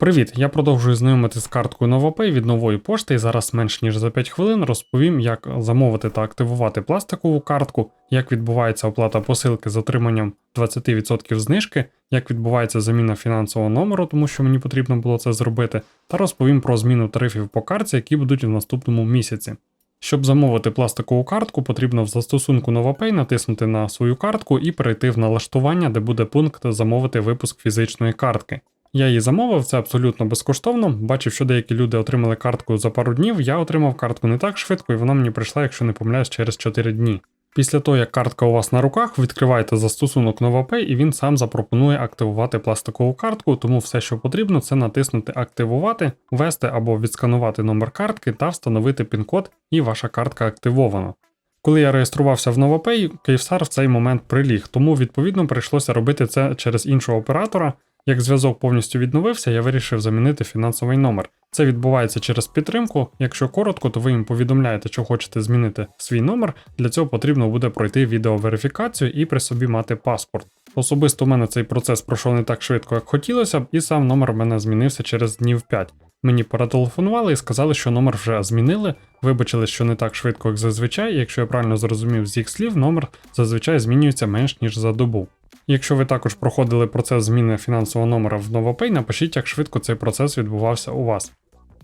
Привіт! Я продовжую знайомити з карткою NovaPay від нової пошти і зараз менш ніж за 5 хвилин розповім, як замовити та активувати пластикову картку, як відбувається оплата посилки з отриманням 20% знижки, як відбувається заміна фінансового номеру, тому що мені потрібно було це зробити, та розповім про зміну тарифів по картці, які будуть в наступному місяці. Щоб замовити пластикову картку, потрібно в застосунку NovaPay натиснути на свою картку і перейти в налаштування, де буде пункт замовити випуск фізичної картки. Я її замовив, це абсолютно безкоштовно. Бачив, що деякі люди отримали картку за пару днів. Я отримав картку не так швидко, і вона мені прийшла, якщо не помиляюсь, через 4 дні. Після того, як картка у вас на руках, відкриваєте застосунок NovaPay і він сам запропонує активувати пластикову картку, тому все, що потрібно, це натиснути Активувати, ввести або відсканувати номер картки та встановити пін-код, і ваша картка активована. Коли я реєструвався в NovaPay, Київстар в цей момент приліг, тому відповідно прийшлося робити це через іншого оператора. Як зв'язок повністю відновився, я вирішив замінити фінансовий номер. Це відбувається через підтримку. Якщо коротко, то ви їм повідомляєте, що хочете змінити свій номер. Для цього потрібно буде пройти відеоверифікацію і при собі мати паспорт. Особисто у мене цей процес пройшов не так швидко, як хотілося б, і сам номер у мене змінився через днів 5. Мені перетелефонували і сказали, що номер вже змінили. Вибачили, що не так швидко, як зазвичай. Якщо я правильно зрозумів з їх слів, номер зазвичай змінюється менш ніж за добу. Якщо ви також проходили процес зміни фінансового номера в НовоПей, напишіть, як швидко цей процес відбувався у вас.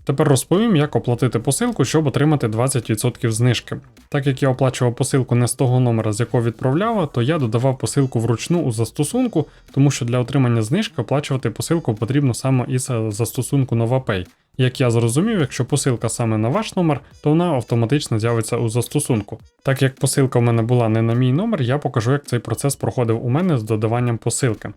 Тепер розповім, як оплатити посилку, щоб отримати 20% знижки. Так як я оплачував посилку не з того номера, з якого відправляв, то я додавав посилку вручну у застосунку, тому що для отримання знижки оплачувати посилку потрібно саме із застосунку NovaPay. Як я зрозумів, якщо посилка саме на ваш номер, то вона автоматично з'явиться у застосунку. Так як посилка в мене була не на мій номер, я покажу, як цей процес проходив у мене з додаванням посилки.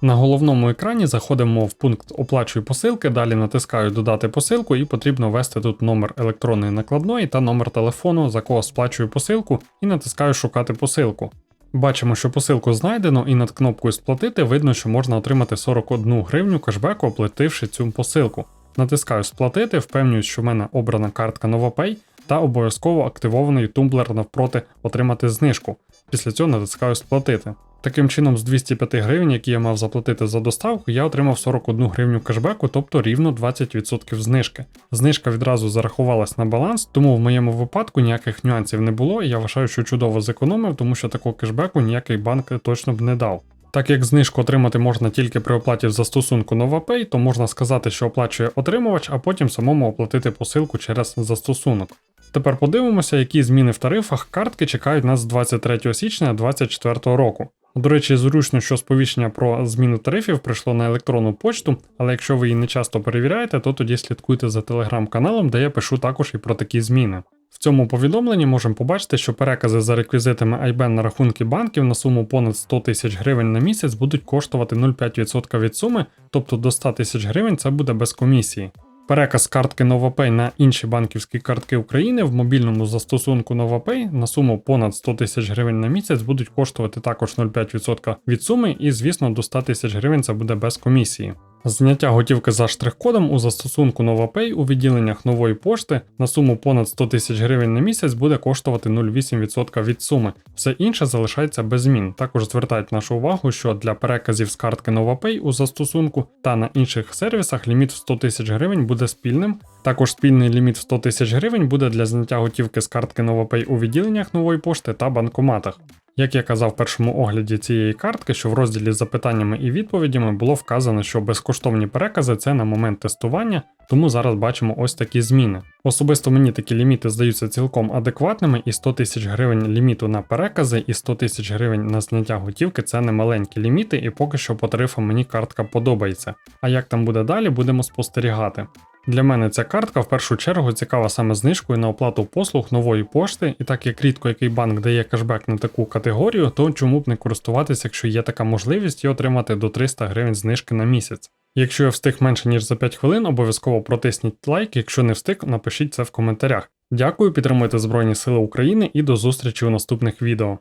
На головному екрані заходимо в пункт Оплачую посилки, далі натискаю Додати посилку і потрібно ввести тут номер електронної накладної та номер телефону, за кого сплачую посилку, і натискаю Шукати посилку. Бачимо, що посилку знайдено, і над кнопкою Сплатити видно, що можна отримати 41 гривню кешбеку, оплативши цю посилку. Натискаю Сплатити, впевнююсь, що в мене обрана картка NovaPay та обов'язково активований тумблер навпроти отримати знижку. Після цього натискаю Сплатити. Таким чином, з 205 гривень, які я мав заплатити за доставку, я отримав 41 гривню кешбеку, тобто рівно 20% знижки. Знижка відразу зарахувалась на баланс, тому в моєму випадку ніяких нюансів не було, і я вважаю, що чудово зекономив, тому що такого кешбеку ніякий банк точно б не дав. Так як знижку отримати можна тільки при оплаті в застосунку NovaPay, то можна сказати, що оплачує отримувач, а потім самому оплатити посилку через застосунок. Тепер подивимося, які зміни в тарифах картки чекають нас з 23 січня 2024 року. До речі, зручно, що сповіщення про зміну тарифів прийшло на електронну почту, але якщо ви її не часто перевіряєте, то тоді слідкуйте за телеграм-каналом, де я пишу також і про такі зміни. В цьому повідомленні можемо побачити, що перекази за реквізитами IBAN на рахунки банків на суму понад 100 тисяч гривень на місяць будуть коштувати 0,5% від суми, тобто до 100 тисяч гривень це буде без комісії. Переказ картки NovaPay на інші банківські картки України в мобільному застосунку NovaPay на суму понад 100 тисяч гривень на місяць будуть коштувати також 0,5% від суми, і, звісно, до 100 тисяч гривень це буде без комісії. Зняття готівки за штрих-кодом у застосунку NovaPay у відділеннях нової пошти на суму понад 100 тисяч гривень на місяць буде коштувати 0,8% від суми. Все інше залишається без змін. Також звертають нашу увагу, що для переказів з картки NovaPay у застосунку та на інших сервісах ліміт в 100 тисяч гривень буде спільним. Також спільний ліміт в 100 тисяч гривень буде для зняття готівки з картки NovaPay у відділеннях нової пошти та банкоматах. Як я казав в першому огляді цієї картки, що в розділі з запитаннями і відповідями було вказано, що безкоштовні перекази це на момент тестування, тому зараз бачимо ось такі зміни. Особисто мені такі ліміти здаються цілком адекватними, і 100 тисяч гривень ліміту на перекази і 100 тисяч гривень на зняття готівки це не маленькі ліміти, і поки що по тарифам мені картка подобається. А як там буде далі, будемо спостерігати. Для мене ця картка в першу чергу цікава саме знижкою на оплату послуг нової пошти, і так як рідко який банк дає кешбек на таку категорію, то чому б не користуватися, якщо є така можливість і отримати до 300 гривень знижки на місяць. Якщо я встиг менше ніж за 5 хвилин, обов'язково протисніть лайк, якщо не встиг, напишіть це в коментарях. Дякую, підтримуйте Збройні Сили України і до зустрічі у наступних відео.